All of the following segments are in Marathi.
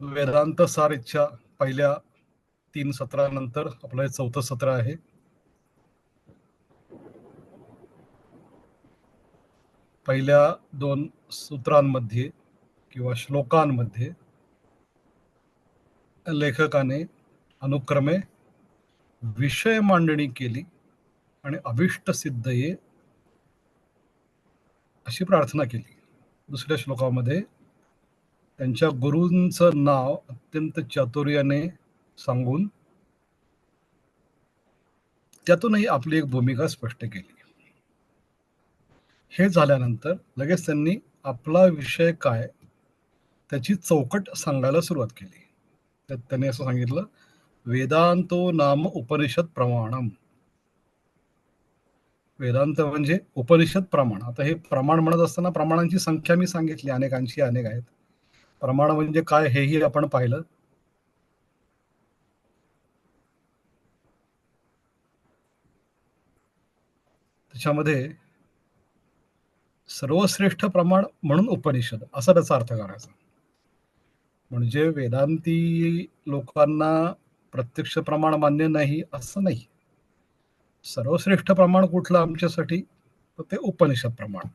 वेदांत सार इच्छा पहिल्या तीन सत्रानंतर आपलं हे चौथं सत्र आहे. पहिल्या दोन सूत्रांमध्ये किंवा श्लोकांमध्ये लेखकाने अनुक्रमे विषय मांडणी केली आणि अभिष्ट सिद्ध ये अशी प्रार्थना केली. दुसऱ्या श्लोकामध्ये त्यांच्या गुरूंचं नाव अत्यंत चातुर्याने सांगून त्यातूनही आपली एक भूमिका स्पष्ट केली. हे झाल्यानंतर लगेच त्यांनी आपला विषय काय त्याची चौकट सांगायला सुरुवात केली. त्यात त्यांनी असं सांगितलं वेदांतो नाम उपनिषद प्रमाणम. वेदांत म्हणजे उपनिषद प्रमाण. आता हे प्रमाण म्हणत असताना प्रमाणांची संख्या मी सांगितली अनेकांची अनेक आहेत. प्रमाण म्हणजे काय हेही आपण पाहिलं. त्याच्यामध्ये सर्वश्रेष्ठ प्रमाण म्हणून उपनिषद असा त्याचा अर्थ करायचा. म्हणजे वेदांती लोकांना प्रत्यक्ष प्रमाण मान्य नाही असं नाही. सर्वश्रेष्ठ प्रमाण कुठलं आमच्यासाठी? तर ते उपनिषद प्रमाण.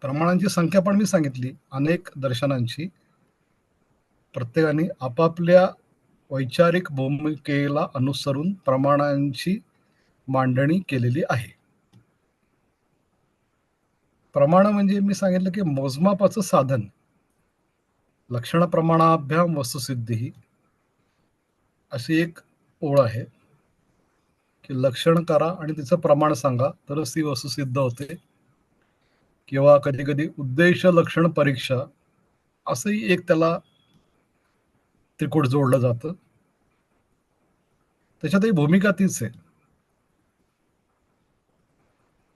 प्रमाणांची संख्या पण मी सांगितली अनेक दर्शनांची. प्रत्येकाने आपापल्या वैचारिक भूमिकेला अनुसरून प्रमाणांची मांडणी केलेली आहे. प्रमाण म्हणजे मी सांगितलं की मोजमापाचं साधन. लक्षण प्रमाणाभ्याम वस्तुसिद्धी अशी एक ओळ आहे. की लक्षण करा आणि तिचं प्रमाण सांगा तरच ती वस्तुसिद्ध होते. किंवा कधी कधी उद्देश लक्षण परीक्षा असंही एक त्याला त्रिकोट जोडलं जातं. त्याच्यातही भूमिका तीच आहे.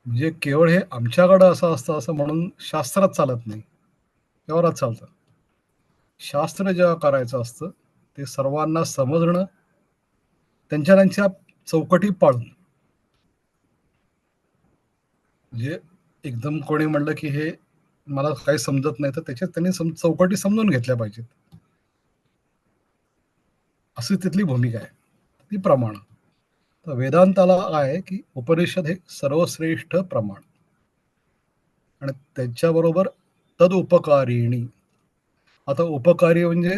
म्हणजे केवळ हे आमच्याकडं असं असतं असं म्हणून शास्त्रात चालत नाही. व्यवहारात चालतं. शास्त्र जेव्हा करायचं असतं ते सर्वांना समजणं त्यांच्या त्यांच्या चौकटी पाळून म्हणजे एकदम कोणी म्हणलं की हे मला काही समजत नाही तर त्याच्यात त्यांनी सम चौकटी समजून घेतल्या पाहिजेत. अशी तिथली भूमिका आहे. ती प्रमाण. तर वेदांताला आहे की उपनिषद हे सर्वश्रेष्ठ प्रमाण. आणि त्याच्याबरोबर तद उपकारिणी आता उपकारी म्हणजे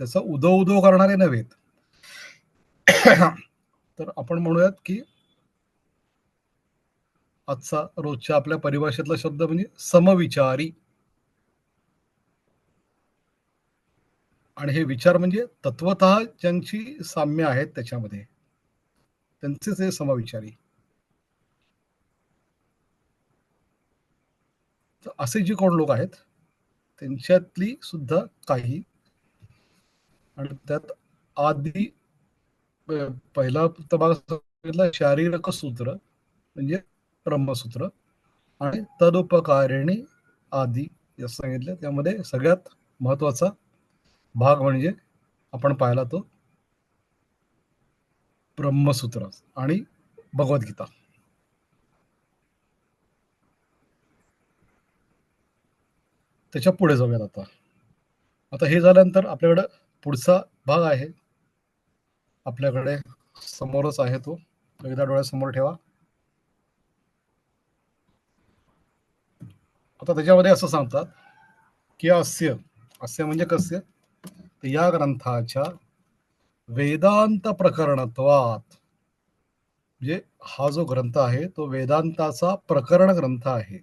त्याचा उदो उदो करणारे नव्हेत तर आपण म्हणूयात की आजचा रोजच्या आपल्या परिभाषेतला शब्द म्हणजे समविचारी. आणि हे विचार म्हणजे तत्वत ज्यांची साम्य आहेत त्याच्यामध्ये. त्यांचेच हे समविचारी. असे जे कोण लोक आहेत त्यांच्यातली सुद्धा काही आणि त्यात आधी पहिला शारीरिक सूत्र म्हणजे ब्रह्मसूत्र आणि तदुपकारिणी आदी या सांगितले. त्यामध्ये सगळ्यात महत्त्वाचा भाग म्हणजे आपण पाहिला तो ब्रह्मसूत्र आणि भगवद्गीता. त्याच्या पुढे जाऊयात आता. आता हे झाल्यानंतर आपल्याकडे पुढचा भाग आहे. आपल्याकडे समोरच आहे तो. एकदा डोळ्यासमोर ठेवा. आता त्याच्यामध्ये असं सांगतात की अस्य अस्य म्हणजे कस्य? या ग्रंथाच्या वेदांत प्रकरणत्वात म्हणजे हा जो ग्रंथ आहे तो वेदांताचा प्रकरण ग्रंथ आहे.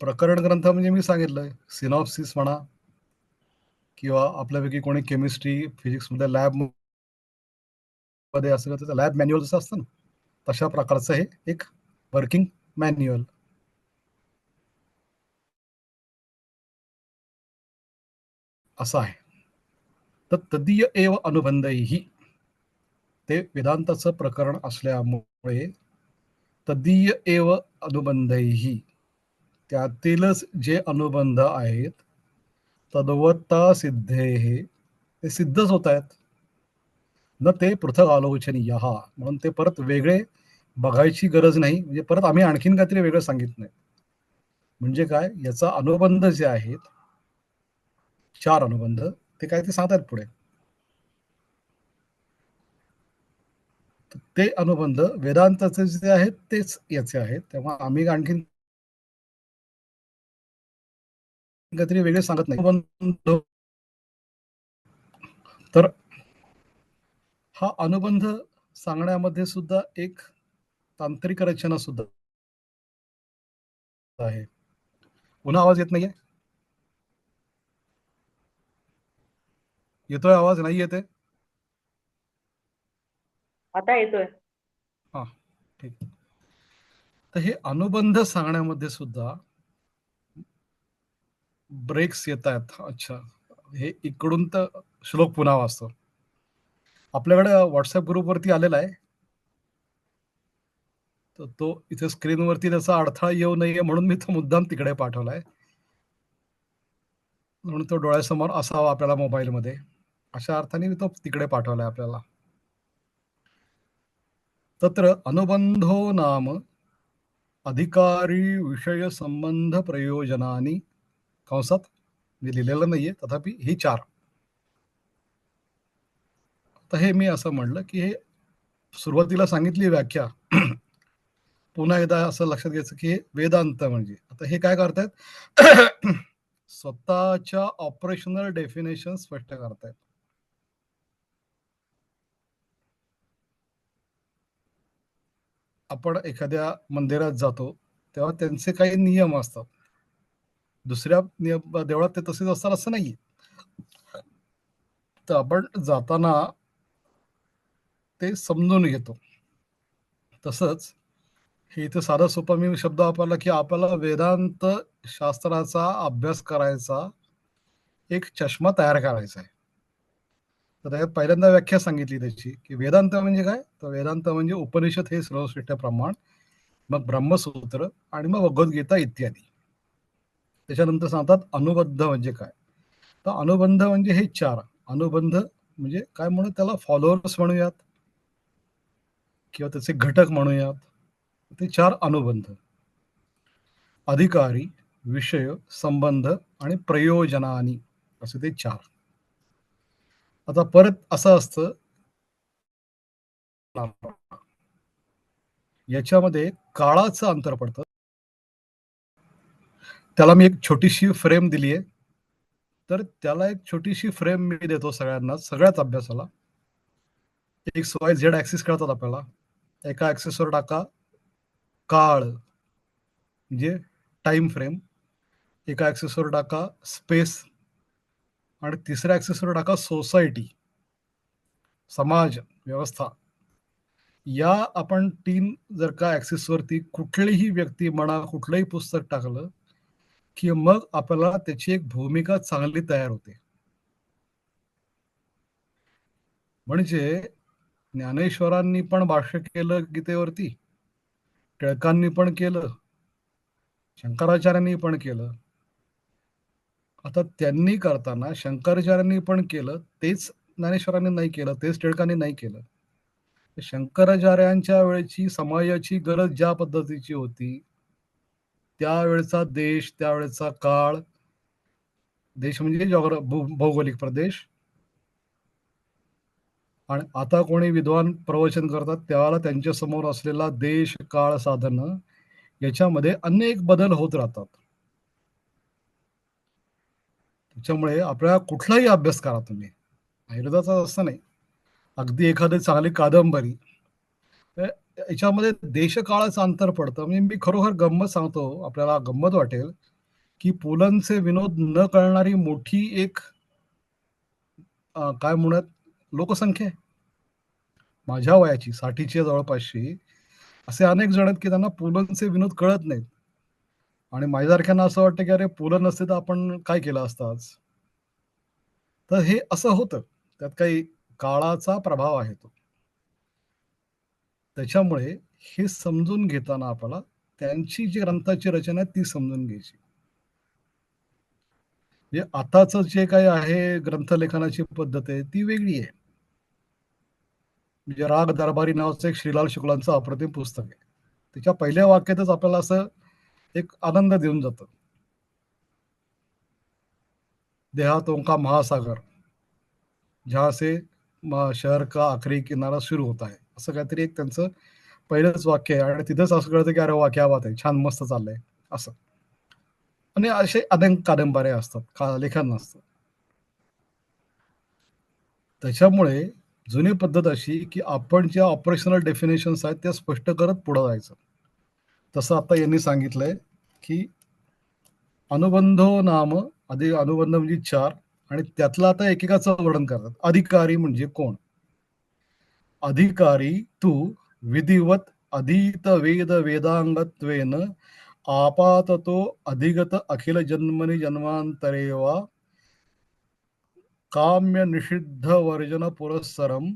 प्रकरण ग्रंथ म्हणजे मी सांगितलंय सिनॉप्सिस म्हणा किंवा आपल्यापैकी कोणी केमिस्ट्री फिजिक्समध्ये लॅबमध्ये असं त्याचं लॅब मॅन्युअल जसं असतं ना तशा प्रकारचं हे एक वर्किंग मॅन्युअल असं आहे. तर तदीय एव अनुबंधही ते वेदांताचं प्रकरण असल्यामुळे तदीय एव अनुबंधही त्यातीलच जे अनुबंध आहेत तद्वत्ता सिद्धे हे ते सिद्धच होत आहेत. न ते पृथक आलोचनीय म्हणून ते परत वेगळे बघायची गरज नाही. म्हणजे परत आम्ही आणखीन काहीतरी वेगळं सांगित नाही म्हणजे काय? याचा अनुबंध जे आहेत चार अनुबंध ते काय ते सांगतात पुढे. ते अनुबंध वेदांताचे जे आहेत तेच याचे आहेत. तेव्हा आम्ही आणखीन काहीतरी वेगळे सांगत नाही. अनुबंध तर हा अनुबंध सांगण्यामध्ये सुद्धा एक तांत्रिक रचना सुद्धा आहे. पुन्हा आवाज येत नाहीये? येतोय आवाज नाही येते आता येतोय. हा ठीक. तर हे अनुबंध सांगण्यामध्ये सुद्धा ब्रेक्स येत आहेत. अच्छा. हे इकडून तर श्लोक पुन्हा वाचतो. आपल्याकडे व्हॉट्सअप ग्रुपवरती आलेला आहे. तर तो इथे स्क्रीनवरती त्याचा अडथळा येऊ नये म्हणून मी तो मुद्दाम तिकडे पाठवलाय. म्हणून तो डोळ्यासमोर असावा आपल्याला मोबाईलमध्ये अशा अर्थाने मी तो तिकडे पाठवलाय आपल्याला. तत्र अनुबंधो नाम अधिकारी विषय संबंध प्रयोजनानी कंसात मी लिहिलेलं नाहीये तथापि ही चार. तर हे मी असं म्हणलं की हे सुरुवातीला सांगितली व्याख्या. पुन्हा एकदा असं लक्षात घ्यायचं की हे वेदांत म्हणजे. आता हे काय करतायत? स्वतःच्या ऑपरेशनल डेफिनेशन स्पष्ट करतायत. आपण एखाद्या मंदिरात जातो तेव्हा त्यांचे काही नियम असतात. दुसऱ्या नियम देवळात ते तसेच असतात असं नाही तर आपण जाताना ते समजून घेतो. तसंच हे इथं साधा सोपा मी शब्द वापरला की आपल्याला वेदांत शास्त्राचा अभ्यास करायचा एक चष्मा तयार करायचा आहे. तर त्याच्यात पहिल्यांदा व्याख्या सांगितली त्याची की वेदांत म्हणजे काय? तर वेदांत म्हणजे उपनिषद हे सर्वश्रेष्ठ प्रमाण मग ब्रह्मसूत्र आणि मग भगवद्गीता इत्यादी. त्याच्यानंतर सांगतात अनुबंध म्हणजे काय? तर अनुबंध म्हणजे हे चार. अनुबंध म्हणजे काय म्हणू त्याला फॉलोअर्स म्हणूयात किंवा त्याचे घटक म्हणूयात. ते चार अनुबंध. अधिकारी विषय संबंध आणि प्रयोजनानी. असे ते चार. आता परत असं असतं. याच्यामध्ये काळाचं अंतर पडतं. त्याला मी एक छोटीशी फ्रेम दिली आहे. तर त्याला एक छोटीशी फ्रेम मी देतो सगळ्यांना सगळ्याच अभ्यासाला. एक वाय झेड ऍक्सिस कळतात आपल्याला. एका ऍक्सिसवर टाका. काळ. म्हणजे टाइम फ्रेम एका ऍक्सेसवर टाका. स्पेस आणि तिसऱ्या ऍक्सेसवर टाका सोसायटी समाज व्यवस्था. या आपण तीन जर का ऍक्सिसवरती कुठलीही व्यक्ती म्हणा कुठलंही पुस्तक टाकलं की मग आपल्याला त्याची एक भूमिका चांगली तयार होते. म्हणजे ज्ञानेश्वरांनी पण भाष्य केलं गीतेवरती टिळकांनी पण केलं शंकराचार्यांनी पण केलं आता त्यांनी करताना शंकराचार्यांनी पण केलं तेच ज्ञानेश्वरांनी नाही केलं तेच टिळकांनी नाही केलं. शंकराचार्यांच्या वेळेची समाजाची गरज ज्या पद्धतीची होती त्यावेळचा देश त्यावेळेचा काळ देश म्हणजे जॉग्र भौगोलिक प्रदेश. आणि आता कोणी विद्वान प्रवचन करतात त्यावेळेला त्यांच्यासमोर असलेला देश काळ साधन याच्यामध्ये अनेक बदल होत राहतात. त्याच्यामुळे आपल्या कुठलाही अभ्यास करा तुम्ही. आयुर्वेदाचा असं नाही. अगदी एखादी चांगली कादंबरी. याच्यामध्ये देशकाळाचं अंतर पडतं. म्हणजे मी खरोखर गंमत सांगतो. आपल्याला गंमत वाटेल की पुलंचे विनोद न कळणारी मोठी एक काय म्हणत लोकसंख्या माझ्या वयाची साठीची जवळपासची. असे अनेक जण आहेत की त्यांना पुलंचे विनोद कळत नाहीत. आणि माझ्यासारख्यांना असं वाटतं की अरे पुलं नसते तर आपण काय केलं असतं आज? तर हे असं होतं. त्यात काही काळाचा प्रभाव आहे तो. त्याच्यामुळे हे समजून घेताना आपल्याला त्यांची जी ग्रंथाची रचना आहे ती समजून घ्यायची. म्हणजे आताच जे काही आहे ग्रंथलेखनाची पद्धत आहे ती वेगळी आहे. म्हणजे राग दरबारी नावाचं एक श्रीलाल शुक्लांचं अप्रतिम पुस्तक आहे. त्याच्या पहिल्या वाक्यातच आपल्याला असं एक आनंद देऊन जातं देहात ओंका महासागर जहाँ से शहर का आखरी किनारा सुरू होत आहे. असं काहीतरी एक त्यांचं पहिलंच वाक्य आहे आणि तिथंच असं कळतं की अरे वाक्य क्या बात छान मस्त चाललंय असं. आणि असे अनेक कादंबऱ्या असतात, का लेखन असतं. त्याच्यामुळे जुनी पद्धत अशी की आपण ज्या ऑपरेशनल डेफिनेशन्स आहेत त्या स्पष्ट करत पुढे जायचं. तसं आता यांनी सांगितलंय की अनुबंधो नाम आधी अनुबंध म्हणजे चार आणि त्यातलं आता एकेकाचं वर्णन करतात. अधिकारी म्हणजे कोण? अधिकारी तू विधिवत अधीत वेद वेदांगत्वेन आपाततो अधिगत अखिल जन्मनि जन्मांतरे वा काम्य निषिद्ध वर्जन पुरस्सरम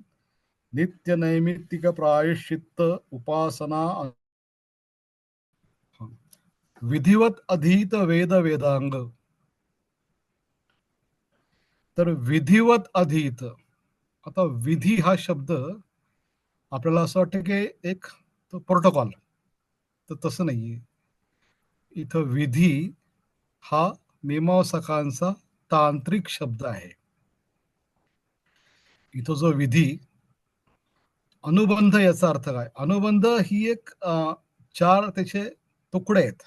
नित्य नैमित्तिक प्रायश्चित्त उपासना विधिवत अधीत वेद वेदांग. तर विधिवत अधीत आता विधी हा शब्द आपल्याला असं वाटतं की एक प्रोटोकॉल तर तसं नाहीये. इथं विधी हा मीमांसकांचा तांत्रिक शब्द आहे. इथं जो विधी अनुबंध याचा अर्थ काय? अनुबंध ही एक चार त्याचे तुकडे आहेत.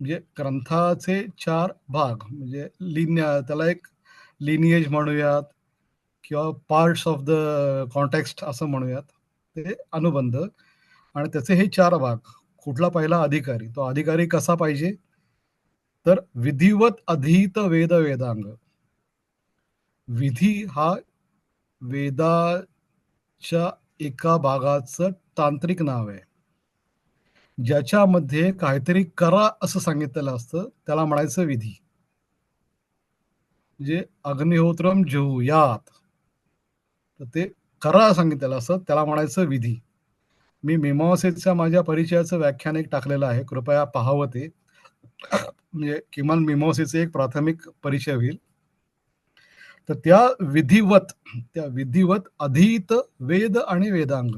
म्हणजे ग्रंथाचे चार भाग म्हणजे लिन्या त्याला एक लिनिएज म्हणूयात किंवा पार्ट्स ऑफ द कॉन्टेक्स्ट असं म्हणूयात ते अनुबंध. आणि त्याचे हे चार भाग कुठला पहिला अधिकारी तो अधिकारी कसा पाहिजे? तर विधिवत अधीत वेद वेदांग. विधी हा वेदाच्या एका भागाचं तांत्रिक नाव आहे. ज्याच्यामध्ये काहीतरी करा असं सांगितलेलं असतं त्याला म्हणायचं विधी. म्हणजे अग्निहोत्रम यात तर ते करा सांगितलेलं असतं त्याला म्हणायचं विधी. मी मीमांसेच्या माझ्या परिचयाचं व्याख्यान एक टाकलेलं आहे कृपया पाहावं ते. म्हणजे किमान मीमांसेचे एक प्राथमिक परिचय होईल. तर त्या विधिवत त्या विधिवत अधीत वेद आणि वेदांग.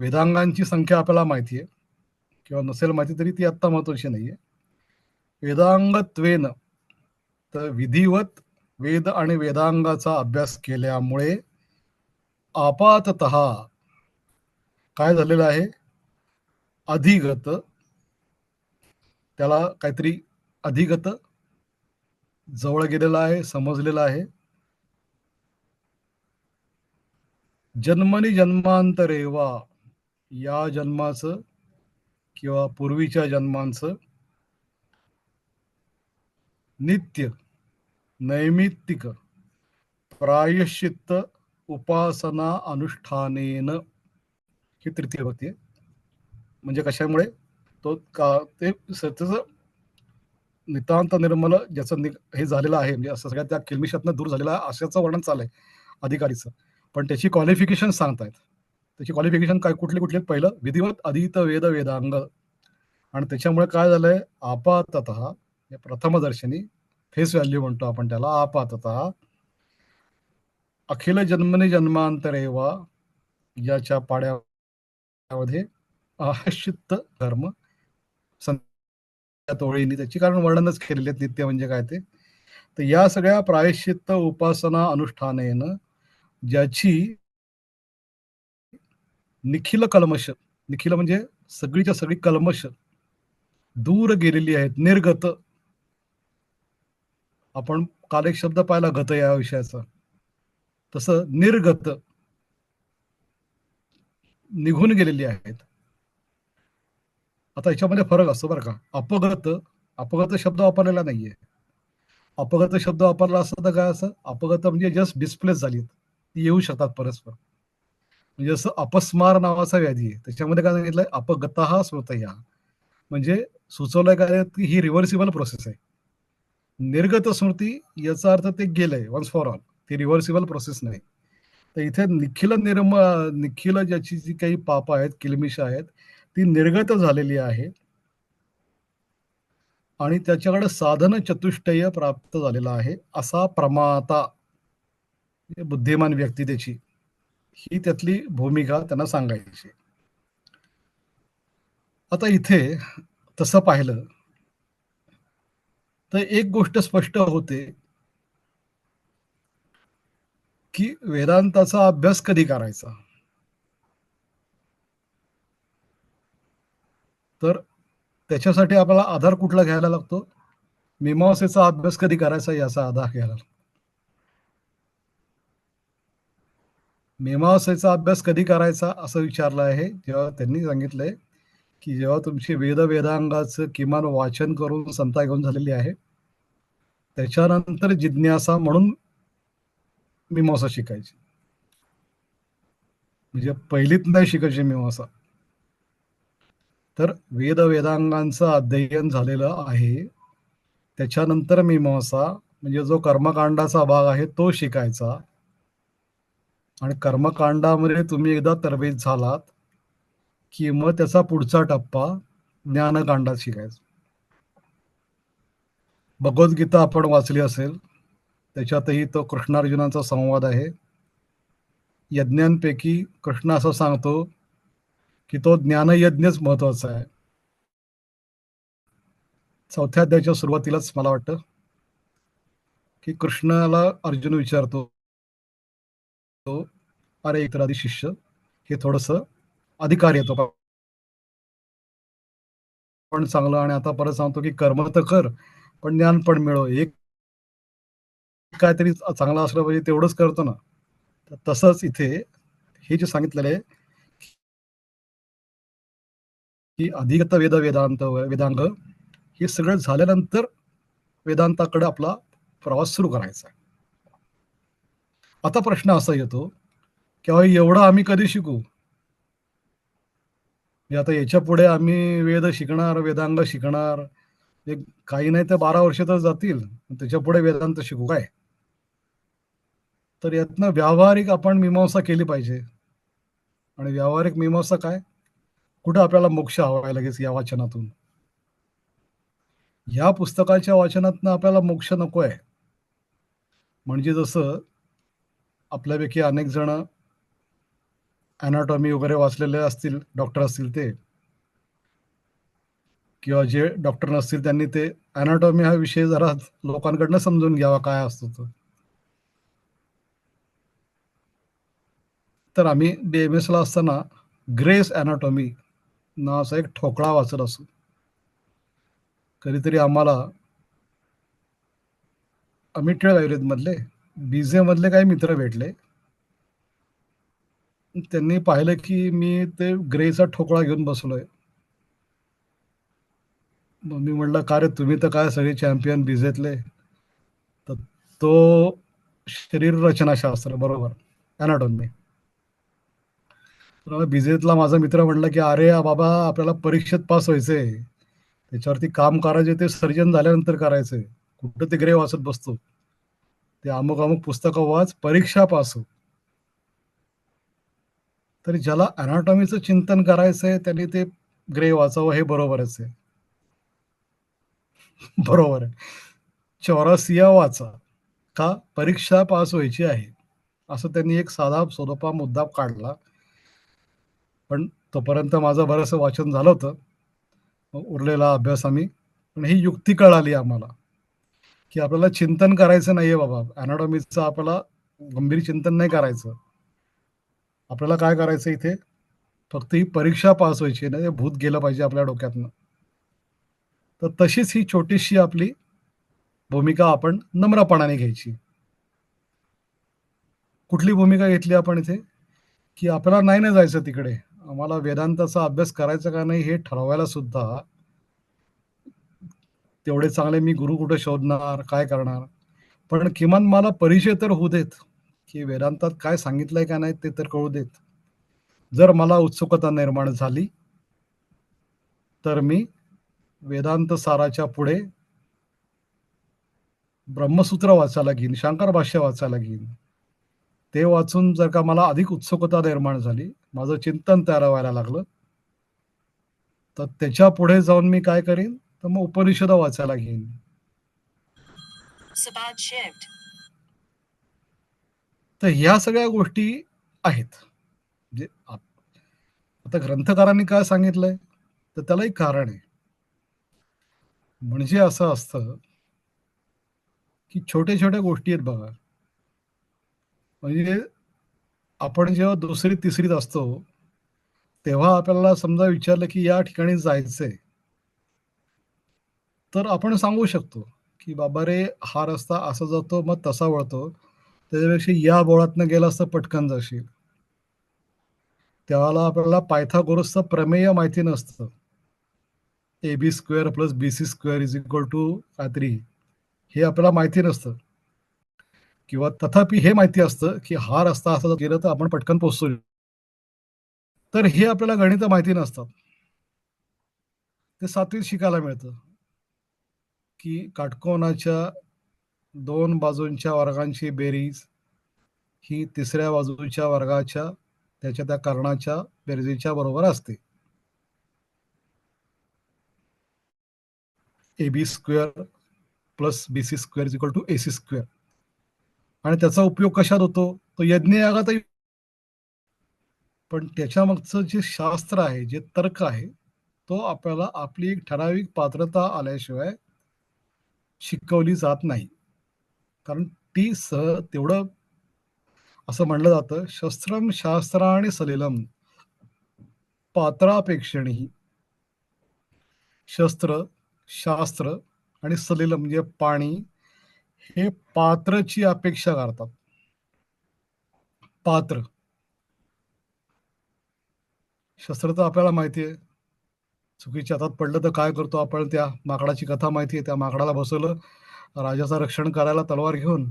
वेदांगांची संख्या आपल्याला माहिती आहे. किंवा नसेल माहिती तरी ती आत्ता महत्वाची नाहीये. वेदांगत्वेन तर विधिवत वेद आणि वेदांगाचा अभ्यास केल्यामुळे आपातत काय झालेलं आहे? अधिगत त्याला काहीतरी अधिगत जवळ गेलेला आहे समजलेलं आहे. जन्मनी जन्मांतरे वा या जन्माचं किंवा पूर्वीच्या जन्मांचं नित्य नैमित्तिक प्रायश्चित्त उपासना अनुष्ठानेन ही तृतीय भक्ती आहे. म्हणजे कशामुळे? तो का ते त्याचं नितांत निर्मल ज्याचं हे झालेलं आहे म्हणजे असं सगळ्या त्या किलमिशातनं दूर झालेला अशाचं वर्णन चाललंय अधिकारीचं. पण त्याची क्वालिफिकेशन सांगतायत. त्याची क्वालिफिकेशन काय कुठले कुठले? पहिलं विधिवत अधित वेद वेदांग. आणि त्याच्यामुळे काय झालंय? आपातत प्रथमदर्शनी फेस व्हॅल्यू म्हणतो आपण त्याला आपातत अखिल जन्मने जन्मांतरे वा याच्या पाड्यामध्ये आश्चित्त धर्म तोळीनी त्याची कारण वर्णनच केलेले आहेत. नित्य म्हणजे काय ते? तर या सगळ्या प्रायश्चित्त उपासना अनुष्ठानेनं ज्याची निखिल कलमश निखिल म्हणजे सगळीच्या सगळी कलमश दूर गेलेली आहेत निर्गत. आपण काल एक शब्द पाहिला गत या विषयाचा. तसं निर्गत. निघून गेलेली आहेत. आता याच्यामध्ये फरक असतो बरं का. अपगत. अपगत शब्द वापरलेला नाहीये. अपगत शब्द वापरला असतं तर काय असं? अपगत म्हणजे जस्ट डिस्प्लेस झाली. ती येऊ शकतात परस्पर. म्हणजे जसं अपस्मार नावाचा व्याधी आहे. त्याच्यामध्ये काय सांगितलंय? अपगत हा स्मृतया. म्हणजे सुचवलंय काय की ही रिव्हर्सिबल प्रोसेस आहे. निर्गत स्मृती याचा अर्थ ते गेलंय वन्स फॉर ऑल ती रिव्हर्सिबल प्रोसेस नाही. तर इथे निखिल निर्म निखिल ज्याची जी काही पाप आहेत किलमिश आहेत ती निर्गत झालेली आहे. आणि त्याच्याकडे साधन चतुष्टय प्राप्त झालेला आहे. असा प्रमाता. बुद्धिमान व्यक्ती त्याची. ही त्यातली भूमिका त्यांना सांगायची. आता इथे तसं पाहिलं तर एक गोष्ट स्पष्ट होते की वेदांताचा अभ्यास कधी करायचा? तर त्याच्यासाठी आपल्याला आधार कुठला घ्यायला लागतो? मीमांसेचा अभ्यास कधी करायचा याचा आधार घ्यायला लागतो. मेमावसेचा अभ्यास कधी करायचा असं विचारलं आहे जेव्हा त्यांनी सांगितलंय की जेव्हा तुमची वेद वेदांगाचं किमान वाचन करून संता घेऊन झालेली आहे त्याच्यानंतर जिज्ञासा म्हणून मीमांसा शिकायची. म्हणजे पहिलीत नाही शिकायची मीमांसा. तर वेद वेदांगांचं अध्ययन झालेलं आहे त्याच्यानंतर मीमांसा म्हणजे जो कर्मकांडाचा भाग आहे तो शिकायचा आणि कर्मकांडामध्ये तुम्ही एकदा तरबेज झालात की मग त्याचा पुढचा टप्पा ज्ञानकांडात शिकायचा. भगवद्गीता आपण वाचली असेल त्याच्यातही तो कृष्णार्जुनाचा संवाद आहे. यज्ञांपैकी कृष्ण असं सांगतो की तो ज्ञानयज्ञच महत्त्वाचा आहे. चौथ्या अध्यायाच्या सुरुवातीलाच मला वाटतं की कृष्णाला अर्जुन विचारतो तो अरे एक आधी शिष्य. हे थोडस अधिकार येतो. का पण चांगलं आणि आता परत सांगतो की कर्म तर कर पण ज्ञान पण मिळव. एक काहीतरी चांगलं असलं पाहिजे तेवढंच करतो ना. तसंच इथे हे जे सांगितलेलं आहे की अधिगत वेद वेदांत वेदांग हे सगळं झाल्यानंतर वेदांताकडे आपला प्रवास सुरू करायचा आता प्रश्न असा येतो की अहो एवढं आम्ही कधी शिकू? म्हणजे आता याच्यापुढे आम्ही वेद शिकणार वेदांग शिकणार एक काही नाही तर बारा वर्ष तर जातील त्याच्या पुढे वेदांत शिकू काय? तर यातनं व्यावहारिक आपण मीमांसा केली पाहिजे. आणि व्यावहारिक मीमांसा काय? कुठं आपल्याला मोक्ष हवा लगेच या वाचनातून? या पुस्तकाच्या वाचनातनं आपल्याला मोक्ष नको आहे म्हणजे जसं आपल्यापैकी अनेक जण अॅनाटॉमी वगैरे वाचलेले असतील डॉक्टर असतील ते. किंवा जे डॉक्टर नसतील त्यांनी ते अॅनाटॉमी हा विषय जरा लोकांकडनं समजून घ्यावा काय असतो तो. तर आम्ही डी एम एसला असताना ग्रेस अनाटॉमी नावाचा एक ठोकळा वाचत असो. कधीतरी आम्हाला आम्ही टिळ मधले बीजे मधले काही मित्र भेटले. त्यांनी पाहिलं की मी ते ग्रेचा ठोकळा घेऊन बसलोय. मग मी म्हटलं का रे तुम्ही तर काय सगळे चॅम्पियन बिझेतले तर तो शरीर रचनाशास्त्र बरोबर अॅनाटॉमी तर बिझेतला माझा मित्र म्हटलं की अरे बाबा आपल्याला परीक्षेत पास व्हायचंय. त्याच्यावरती काम करायचे ते सर्जन झाल्यानंतर करायचंय. कुठं ते ग्रे वाचत बसतो? ते अमुक अमुक पुस्तकं वाच परीक्षा पास. हो तरी ज्याला अनाटॉमीचं चिंतन करायचंय त्यांनी ते ग्रे वाचावं हे बरोबरच आहे. बरोबर आहे. चौरासिया वाचा का परीक्षा पास व्हायची आहे? असं त्यांनी एक साधा सोदोपा मुद्दा काढला. पण तोपर्यंत माझं बरंच वाचन झालं होतं. उरलेला अभ्यास आम्ही पण ही युक्ती कळाली आम्हाला. की आपल्याला चिंतन करायचं नाहीये बाबा. अनाडॉमीचं आपल्याला गंभीर चिंतन नाही करायचं. आपल्याला काय करायचं इथे? फक्त ही परीक्षा पास व्हायची ना भूत गेलं पाहिजे आपल्या डोक्यातनं. तर तशीच ही छोटीशी आपली भूमिका आपण नम्रपणाने घ्यायची. कुठली भूमिका घेतली आपण इथे? की आपल्याला नाही ना जायचं तिकडे. आम्हाला वेदांताचा अभ्यास करायचा का नाही हे ठरवायला सुद्धा तेवढे चांगले मी गुरु कुठे शोधणार काय करणार? पण किमान मला परिचय तर होऊ देत की वेदांतात काय सांगितलंय का नाही ते तर कळू देत. जर मला उत्सुकता निर्माण झाली तर मी वेदांत साराच्या पुढे ब्रह्मसूत्र वाचायला घेईन शांकर भाष्य वाचायला घेईन. ते वाचून जर का मला अधिक उत्सुकता निर्माण झाली माझं चिंतन तयार व्हायला लागलं तर त्याच्या पुढे जाऊन मी काय करीन? तर मग उपनिषद वाचायला घेईन. तर ह्या सगळ्या गोष्टी आहेत. म्हणजे आता ग्रंथकारांनी काय सांगितलंय? तर त्याला एक कारण आहे. म्हणजे असं असतं की छोट्या-छोट्या गोष्टी आहेत बघा. म्हणजे आपण जेव्हा दुसरीत तिसरीत असतो, तेव्हा आपल्याला समजा विचारलं की या ठिकाणी जायचंय. तर आपण सांगू शकतो, की "बाबा रे, हा रस्ता असा जातो, मग तसा वळतो. त्याच्यापेक्षा या बोळातनं गेला असता पटकन जाशील." त्यावेळेला आपल्याला पायथागोरसचं प्रमेय माहिती नसतं. A B square plus B C square is equal to काहीतरी हे आपल्याला माहिती नसतं. किंवा तथापि हे माहिती असतं, की हा रस्ता असा गेलं तर आपण पटकन पोहोचतो. तर हे आपल्याला गणित माहिती नसतात. ते सातवीत शिकायला मिळतं. की काटकोनाच्या दोन बाजूंच्या वर्गांची बेरीज ही तिसऱ्या बाजूच्या वर्गाच्या त्याच्या त्या कर्णाच्या बेरजेच्या बरोबर असते. A B square plus B C square is equal to A C square. आणि त्याचा उपयोग कशात होतो? तो यज्ञयागातही पण त्याच्यामागचं जे शास्त्र आहे, जे तर्क आहे, तो आपल्याला आपली एक ठराविक पात्रता आल्याशिवाय शिकवली जात नाही. कारण ती सह तेवढं असं म्हणलं जातं, शास्त्र आणि सलिलम पात्रापेक्षणी शस्त्र, शास्त्र आणि सलिलम म्हणजे पाणी हे पात्रची अपेक्षा करतात. पात्र. शस्त्र तर आपल्याला माहिती आहे. चुकीच्या हातात पडलं तर काय करतो आपण? त्या माकडाची कथा माहिती आहे. त्या माकडाला बसवलं राजाचं रक्षण करायला तलवार घेऊन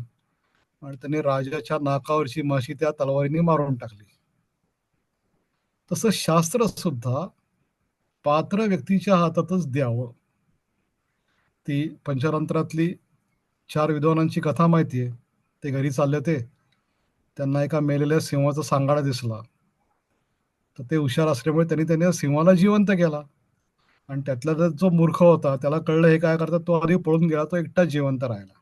आणि त्याने राजाच्या नाकावरची माशी त्या तलवारीने मारून टाकली. तसं शास्त्र सुद्धा पात्र व्यक्तीच्या हातातच द्यावं. ती पंचतंत्रातली चार विद्वानांची कथा माहिती आहे. ते घरी चालले ते त्यांना एका मेलेल्या सिंहाचा सांगाडा दिसला. तर ते हुशार असल्यामुळे त्यांनी त्याने सिंहाला जिवंत केला. आणि त्यातला जो मूर्ख होता त्याला कळलं हे काय करतात, तो आधी पळून गेला. तो एकटा जिवंत राहिला.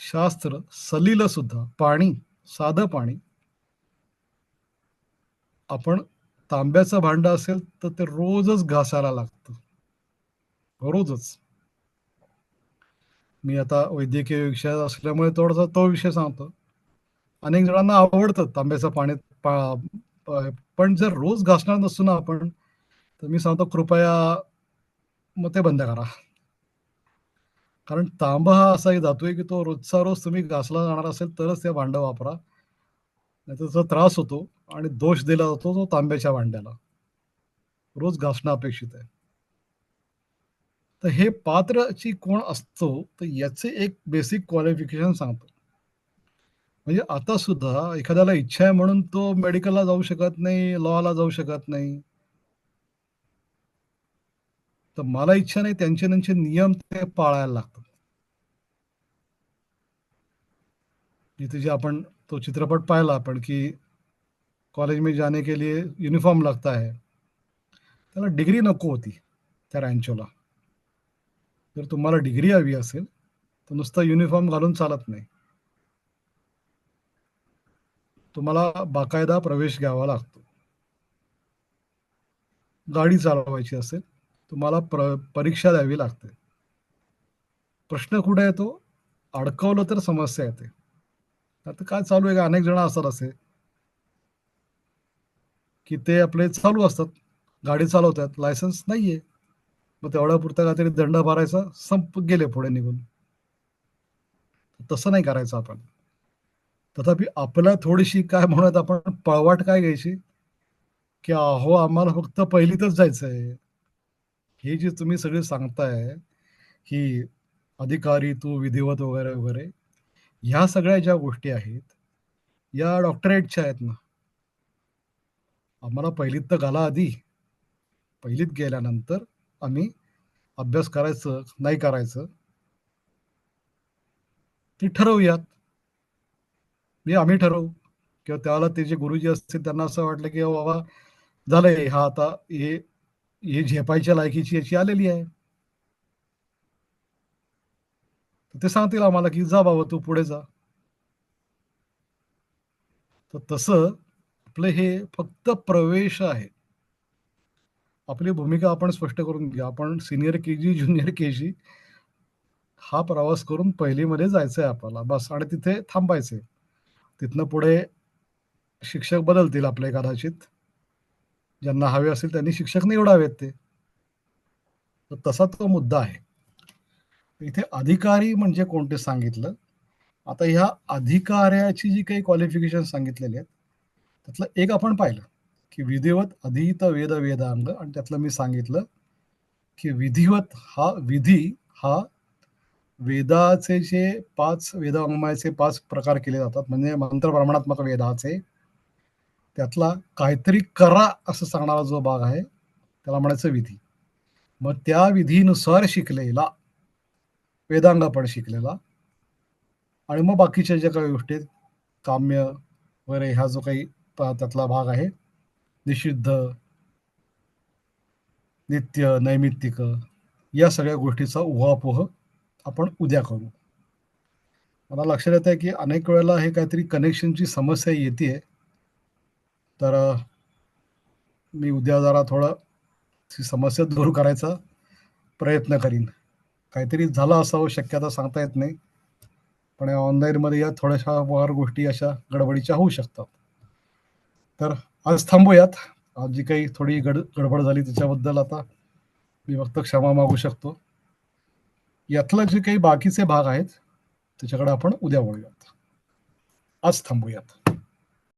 शास्त्र सलील सुद्धा पाणी, साधं पाणी आपण तांब्याचं भांड असेल तर ते रोजच घासायला लागतं. रोजच. मी आता वैद्यकीय विषयात असल्यामुळे थोडासा तो विषय सांगतो. अनेक जणांना आवडतं तांब्याचं पाणी पा पण जर रोज घासणार नसतो ना आपण, तर मी सांगतो कृपया मग ते बंद करा. कारण तांबा हा असा एक आहे, की तो रोजचा रोज तुम्ही घासला जाणार असेल तरच ते भांडं वापरा. नाहीतर त्याचा त्रास होतो आणि दोष दिला जातो तो तांब्याच्या भांड्याला. रोज घासणं अपेक्षित आहे. तर हे पात्रची कोण असतो, तर याचे एक बेसिक क्वालिफिकेशन सांगतो. म्हणजे आता सुद्धा एखाद्याला इच्छा आहे म्हणून तो मेडिकलला जाऊ शकत नाही, लॉला जाऊ शकत नाही. तर मला इच्छा नाही त्यांचे त्यांचे नियम ते पाळायला लागतात. जिथे जे आपण तो चित्रपट पाहिला आपण की कॉलेज में जाने के लिए युनिफॉर्म लागता है. त्याला डिग्री नको होती त्या रँचोला जर तुम्हाला डिग्री हवी असेल, तर नुसता युनिफॉर्म घालून चालत नाही. तुम्हाला बाकायदा प्रवेश घ्यावा लागतो. गाडी चालवायची असेल, तुम्हाला प्र परीक्षा द्यावी लागते. प्रश्न कुठे येतो? अडकवलं तर समस्या येते. आता काय चालू आहे, का अनेक जण असतात असे. की ते आपले चालू असतात. गाडी चालवतात, लायसन्स नाहीये. मग तेवढ्या पुरता काहीतरी दंड भरायचा, संप गेले पुढे निघून. तसं नाही करायचं आपण. तथापि आपल्याला थोडीशी काय म्हणूयात आपण पळवाट काय घ्यायची? की अहो, आम्हाला फक्त पहिलीतच जायचंय. हे जे तुम्ही सगळे सांगताय, की अधिकारी तू विधिवत वगैरे, वगैरे. ह्या सगळ्या ज्या गोष्टी आहेत, या डॉक्टरेटच्या आहेत ना. आम्हाला पहिलीत तर घाला आधी. पहिलीत गेल्यानंतर आम्ही अभ्यास करायचं, नाही करायचं ते ठरवूयात. म्हणजे आम्ही ठरवू किंवा त्यावेळेला ते जे गुरुजी असतील त्यांना असं वाटलं, की बाबा झालंय हा आता हे हे झेपायच्या लायकीची याची आलेली आहे. ते सांगतील आम्हाला, की "जा बाबा तू पुढे जा." तर तसं आपलं हे फक्त प्रवेश आहे. आपली भूमिका आपण स्पष्ट करून घ्या. आपण सिनियर के-जी, ज्युनियर के-जी हा प्रवास करून पहिलीमध्ये जायचंय आपल्याला बस आणि तिथे थांबायचंय. तिथनं पुढे शिक्षक बदलतील आपले कदाचित. ज्यांना हवे असेल त्यांनी शिक्षक निवडावेत ते. तर तसा तो मुद्दा आहे. इथे अधिकारी म्हणजे कोणते सांगितलं. आता ह्या अधिकाऱ्याची जी काही क्वालिफिकेशन सांगितलेली आहेत, त्यातलं एक आपण पाहिलं, की विधिवत अधित वेद वेदांग आणि त्यातलं मी सांगितलं, की विधिवत हा विधी हा वेदाचे जे पाच वेदवाङ्मयाचे पाच प्रकार केले जातात म्हणजे मंत्र प्रमाणात्मक वेदाचे. त्यातला काहीतरी करा असं सांगणारा जो भाग आहे, त्याला म्हणायचं विधी. मग त्या विधीनुसार शिकलेला वेदांग पण शिकलेला आणि मग बाकीच्या ज्या काही गोष्टी आहेत, काम्य वगैरे हा जो काही त्यातला भाग आहे, निषिद्ध नित्य, नैमित्तिक या सगळ्या गोष्टीचा उहापोह आपण उद्या करू. मला लक्षात येतंय, की अनेक वेळेला हे काहीतरी कनेक्शनची समस्या येते तर मी उद्या जरा थोडं ती समस्या दूर करायचा प्रयत्न करीन. काहीतरी झालं असावं शक्यता सांगता येत नाही. पण या ऑनलाईनमध्ये या थोड्याशा वार गोष्टी अशा गडबडीच्या होऊ शकतात. तर आज थांबूयात. आज जी काही थोडी गड गडबड झाली त्याच्याबद्दल आता मी फक्त क्षमा मागू शकतो. यातलं जे काही बाकीचे भाग आहेत, त्याच्याकडे आपण उद्या वळूयात. आज थांबूयात.